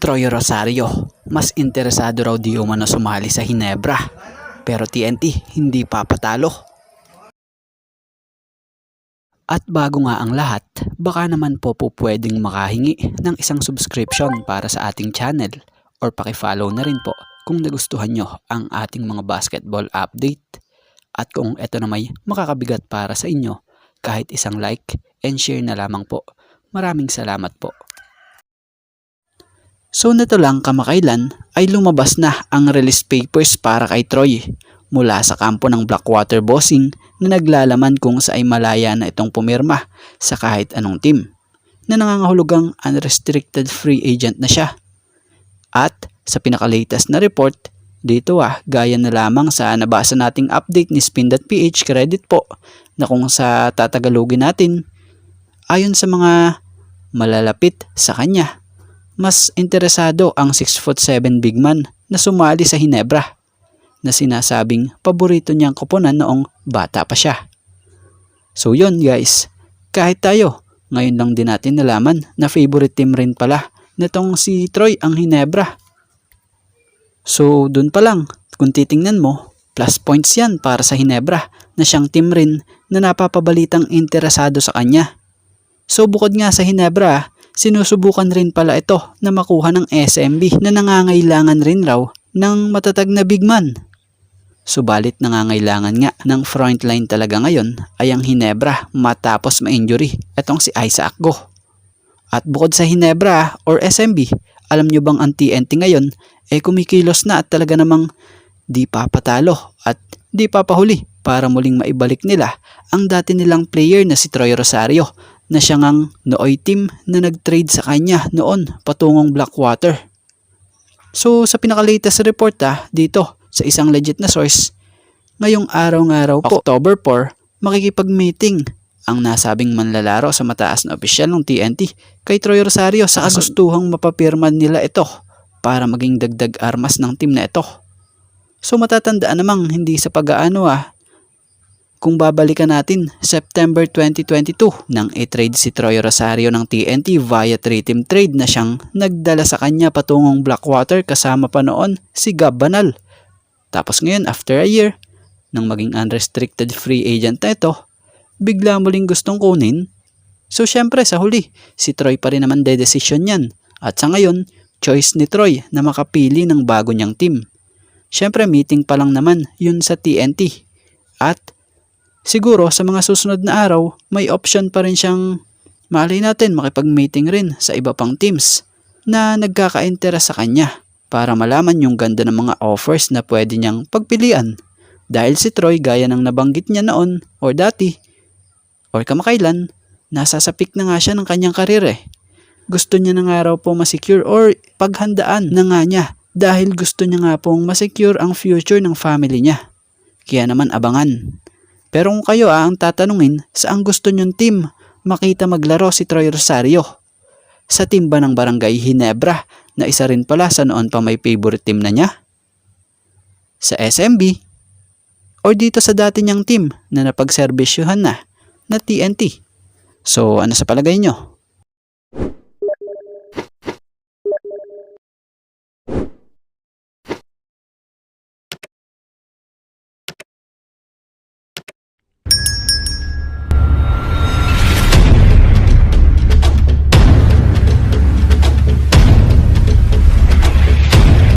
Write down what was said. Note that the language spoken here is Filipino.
Troy Rosario, mas interesado raw di umano sumali sa Hinebra. Pero TNT hindi papatalo. At bago nga ang lahat, baka naman po po pwedeng makahingi ng isang subscription para sa ating channel or pakifollow na rin po kung nagustuhan nyo ang ating mga basketball update. At kung ito na may makakabigat para sa inyo, kahit isang like and share na lamang po. Maraming salamat po. So nito lang kamakailan ay lumabas na ang release papers para kay Troy mula sa kampo ng Blackwater Bossing na naglalaman kung sa ay malaya na itong pumirma sa kahit anong team na nangangahulugang unrestricted free agent na siya. At sa pinakalatest na report, dito ah, gaya na lamang sa nabasa nating update ni Spin.ph credit po na kung sa tatagalogin natin, ayon sa mga malalapit sa kanya, mas interesado ang 6'7 big man na sumali sa Hinebra na sinasabing paborito niyang koponan noong bata pa siya. So yun guys, kahit tayo, ngayon lang din natin nalaman na favorite team rin pala nitong si Troy ang Hinebra. So dun pa lang, kung titingnan mo, plus points yan para sa Hinebra na siyang team rin na napapabalitang interesado sa kanya. So bukod nga sa Hinebra, sinusubukan rin pala ito na makuha ng SMB na nangangailangan rin raw ng matatag na big man. Subalit nangangailangan nga ng frontline talaga ngayon ay ang Hinebra matapos ma-injury itong si Isaac Go. At bukod sa Hinebra or SMB, alam nyo bang ang TNT ngayon eh kumikilos na at talaga namang di papatalo at di papahuli para muling maibalik nila ang dati nilang player na si Troy Rosario na siya ngang nooy team na nag-trade sa kanya noon patungong Blackwater. So sa pinakalatest report ah, dito sa isang legit na source, ngayong araw-araw po, October 4, makikipag-meeting ang nasabing manlalaro sa mataas na opisyal ng TNT kay Troy Rosario sa kagustuhang mapapirman nila ito para maging dagdag armas ng team na ito. So matatandaan namang hindi sa pag-aano ah, kung babalikan natin, September 2022 nang i-trade si Troy Rosario ng TNT via 3-team trade na siyang nagdala sa kanya patungong Blackwater kasama pa noon si Gab Banal. Tapos ngayon, after a year, nang maging unrestricted free agent na ito, bigla muling gustong kunin. So syempre sa huli, si Troy pa rin naman de-decision yan. At sa ngayon, choice ni Troy na makapili ng bago niyang team. Syempre meeting pa lang naman yun sa TNT. At siguro sa mga susunod na araw, may option pa rin siyang malay natin makipag-meeting rin sa iba pang teams na nagkaka-interest sa kanya para malaman yung ganda ng mga offers na pwede niyang pagpilian. Dahil si Troy gaya ng nabanggit niya noon or dati or kamakailan, nasa sapik na nga siya ng kanyang karir eh. Gusto niya na nga raw po masecure or paghandaan na nga niya dahil gusto niya nga pong masecure ang future ng family niya. Kaya naman abangan. Pero kung kayo ah, ang tatanungin, saan gusto niyong team makita maglaro si Troy Rosario? Sa team ba ng Barangay Hinebra na isa rin pala sa noon pa may favorite team na niya? Sa SMB? Or dito sa dati niyang team na napagserbisyuhan na na TNT? So ano sa palagay nyo?